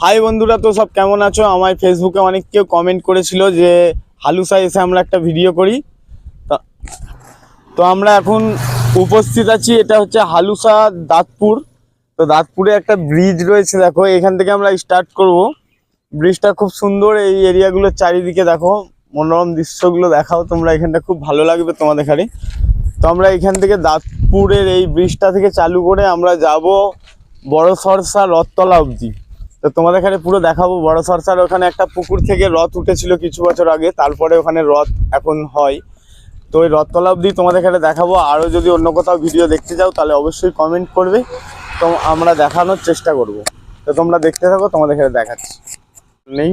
High বন্ধুরা, তো সব কেমন আছো? আমার ফেসবুকে অনেক কেউ কমেন্ট করেছিল যে হালুসা এসে আমরা একটা ভিডিও করি। তা- আমরা এখন উপস্থিত আছি, এটা হচ্ছে হালুসা দাঁতপুর। তো দাঁতপুরে একটা ব্রিজ রয়েছে, দেখো, এখান থেকে আমরা স্টার্ট করব। ব্রিজটা খুব সুন্দর, এই এরিয়াগুলোর চারিদিকে দেখো, মনোরম দৃশ্যগুলো দেখাও তোমরা, এখানটা খুব ভালো লাগবে তোমাদের এখানে তো আমরা এখান থেকে দাঁতপুরের এই ব্রিজটা থেকে চালু করে আমরা যাব বড় সরসা রথতলা অবধি। তো তোমাদের এখানে পুরো দেখাবো। বড় সরসার ওখানে একটা পুকুর থেকে রথ উঠেছিল কিছু বছর আগে। তারপরে ওখানে রথ এখন হয়। তো ওই রথতলা অবধি তোমাদের এখানে দেখাবো। আরও যদি অন্য কোথাও ভিডিও দেখতে যাও, তাহলে অবশ্যই কমেন্ট করবে। তো আমরা দেখানোর চেষ্টা করব। তো তোমরা দেখতে থাকো, তোমাদের এখানে দেখাচ্ছি। নেই।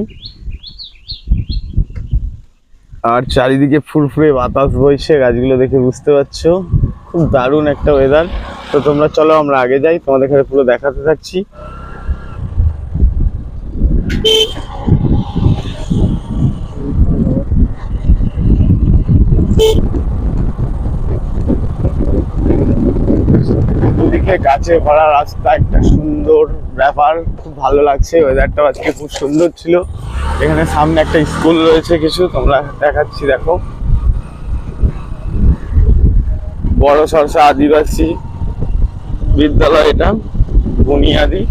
আর চারিদিকে ফুরফুরে বাতাস বইছে, গাছগুলো দেখে বুঝতে পারছ। খুব দারুণ একটা ওয়েদার তো তোমরা চলো, আমরা আগে যাই। তোমাদের এখানে পুরো দেখাতে থাকছি। দুদিকে গাছে ভরা রাস্তা, একটা সুন্দর ব্যাপার। খুব ভালো লাগছে ওয়েদারটাও আজকে খুব সুন্দর ছিল। এখানে সামনে একটা স্কুল রয়েছে কিছু, তোমরা দেখাচ্ছি, দেখো। বড় সরসা আদিবাসী বিদ্যালয় এটা, বুনিয়াদি।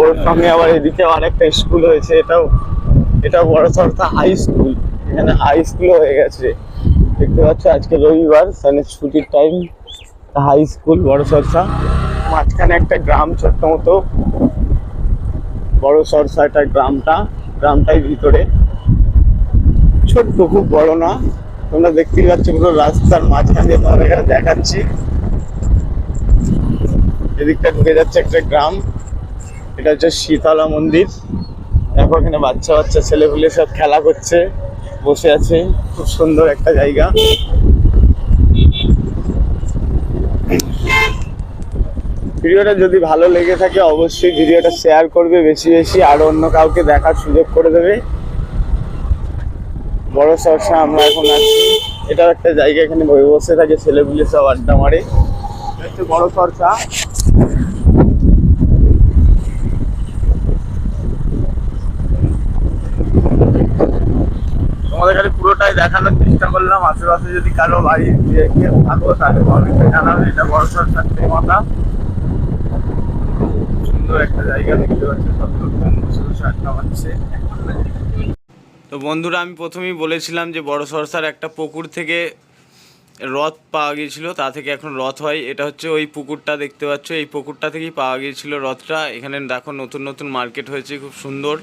ওর সঙ্গে আবার এদিকে আর একটা স্কুল হয়েছে, এটাও এটা বড় সরসা হাই স্কুল এখানে হাই স্কুল হয়ে গেছে। দেখতে পাচ্ছ, আজকে রবিবার মানে ছুটির টাইম হাই স্কুল বড় সরসা মাঝখানে একটা গ্রাম ছোট্ট মতো। বড় সরসা এটা গ্রামটা, গ্রামটাই ভিতরে। ছোট্ট, খুব বড় না। তোমরা দেখতেই পাচ্ছ পুরো রাস্তার মাঝখান দিয়ে তোমাদের দেখাচ্ছি। এদিকটা ঢুকে যাচ্ছে একটা গ্রাম। এটা হচ্ছে শীতলা মন্দির। দেখো এখানে বাচ্চা বাচ্চা, ছেলেপুলে সব খেলা করছে, বসে আছে। খুব সুন্দর একটা জায়গা। ভিডিওটা যদি ভালো লেগে থাকে, অবশ্যই ভিডিওটা শেয়ার করবে বেশি বেশি, আর অন্য কাউকে দেখার সুযোগ করে দেবে। বড় সরসা আমরা এখন আছি। এটাও একটা জায়গা, এখানে বসে থাকে, ছেলেপুলে সব আড্ডা মারে। বড় সরসা। তোমাদের খালি পুরোটাই দেখানোর চেষ্টা করলাম, আশেপাশে যদি কারও বাড়ি কেউ থাকো, তাহলে কমেন্টে জানাবে এটা বড় সরসার মাথা। সুন্দর একটা জায়গা দেখতে পাচ্ছি তো বন্ধুরা, আমি প্রথমেই বলেছিলাম যে বড় সরসার একটা পুকুর থেকে রথ পাওয়া গিয়েছিল, তা থেকে এখন রথ হয়। এটা হচ্ছে ওই পুকুরটা দেখতে পাচ্ছ, এই পুকুরটা থেকেই পাওয়া গিয়েছিল রথটা। এখানে দেখো নতুন নতুন মার্কেট হয়েছে, খুব সুন্দর।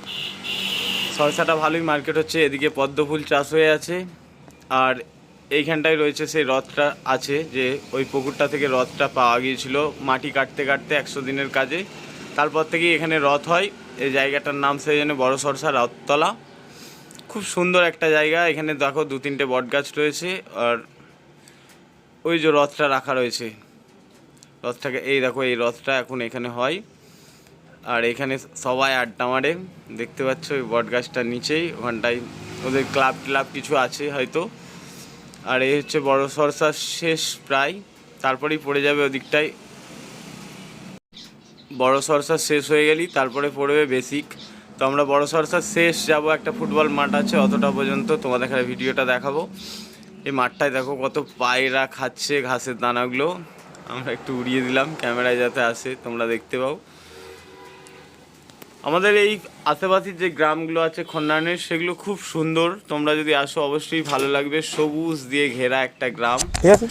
সরসাটা ভালোই মার্কেট হচ্ছে, এদিকে পদ্ম ফুল চাষ হয়ে আছে। আর এইখানটায় রয়েছে সেই রথটা আছে, যে ওই পুকুরটা থেকে রথটা পাওয়া গিয়েছিল মাটি কাটতে কাটতে একশো দিনের কাজে। তারপর থেকেই এখানে রথ হয়, এই জায়গাটার নাম সেই জন্য বড় সরসা রথতলা। খুব সুন্দর একটা জায়গা, এখানে দেখো দু তিনটে বট গাছ রয়েছে, আর ওই যে রথটা রাখা রয়েছে। রথটাকে, এই দেখো, এই রথটা এখন এখানে হয়। আর এখানে সবাই আড্ডা মারে। দেখতে পাচ্ছ ওই বট গাছটার নিচেই, ওখানটায় ওদের ক্লাব ক্লাব কিছু আছে হয়তো। আর এই হচ্ছে বড় সরসার শেষ প্রায়, তারপরেই পড়ে যাবে ওদিকটায়। বড় সরসা শেষ হয়ে গেলেই তারপরে পড়বে বেসিক তো আমরা বড় সরসার শেষ যাব, একটা ফুটবল মাঠ আছে অতটা পর্যন্ত, তোমাদের এখানে ভিডিওটা দেখাবো। এই মাঠটায় দেখো কত পায়রা খাচ্ছে, ঘাসের দানাগুলো। আমরা একটু উড়িয়ে দিলাম, ক্যামেরায় যাতে আসে, তোমরা দেখতে পাও। আমাদের এই আশেপাশের যে গ্রামগুলো আছে খন্ডানের, সেগুলো খুব সুন্দর। তোমরা যদি আসো, অবশ্যই ভালো লাগবে। সবুজ দিয়ে ঘেরা একটা গ্রাম। ঠিক আছে?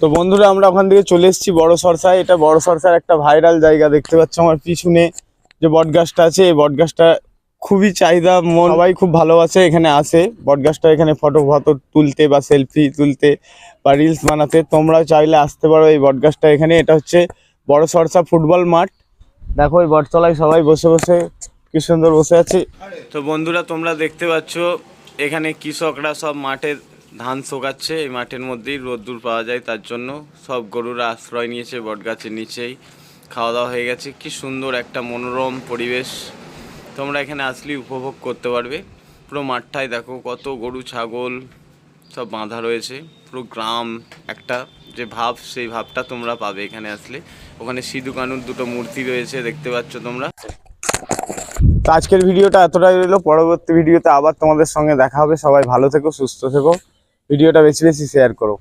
তো বন্ধুরা, আমরা ওখান থেকে চলে এসেছি বড় সরসায় এটা বড় সরসার একটা ভাইরাল জায়গা, দেখতে পাচ্ছ আমার পিছনে যে বটগাছটা আছে। এই বটগাছটা খুবই চাহিদা, মন সবাই খুব ভালোবাসে, এখানে আসে। বটগাছটা এখানে ফটো ফটো তুলতে বা সেলফি তুলতে বা রিলস বানাতে। তোমরাও চাইলে আসতে পারো এই বটগাছটা এখানে। এটা হচ্ছে বড় সরসা ফুটবল মাঠ। দেখো, এই বটতলায় সবাই বসে বসে কি সুন্দর বসে আছে। তো বন্ধুরা, তোমরা দেখতে পাচ্ছ, এখানে কৃষকরা সব মাঠে ধান শোকাচ্ছে। এই মাঠের মধ্যেই রোদ্দুর পাওয়া যায়, তার জন্য সব গরুরা আশ্রয় নিয়েছে, বটগাছের নিচেই। খাওয়া দাওয়া হয়ে গেছে। কি সুন্দর একটা মনোরম পরিবেশ। তোমরা এখানে আসলেই উপভোগ করতে পারবে। পুরো মাঠটায় দেখো, কত গরু, ছাগল সব বাঁধা রয়েছে। পুরো গ্রাম একটা। যে ভাব, সেই ভাবটা তোমরা পাবে এখানে আসলে। ওখানে সিধু কানুর দুটো মূর্তি রয়েছে, দেখতে পাচ্ছ তোমরা। তো আজকের ভিডিওটা এতটাই রইল। পরবর্তী ভিডিওতে আবার তোমাদের সঙ্গে দেখা হবে। সবাই ভালো থেকো, সুস্থ থেকো। ভিডিওটা বেশি বেশি শেয়ার করো।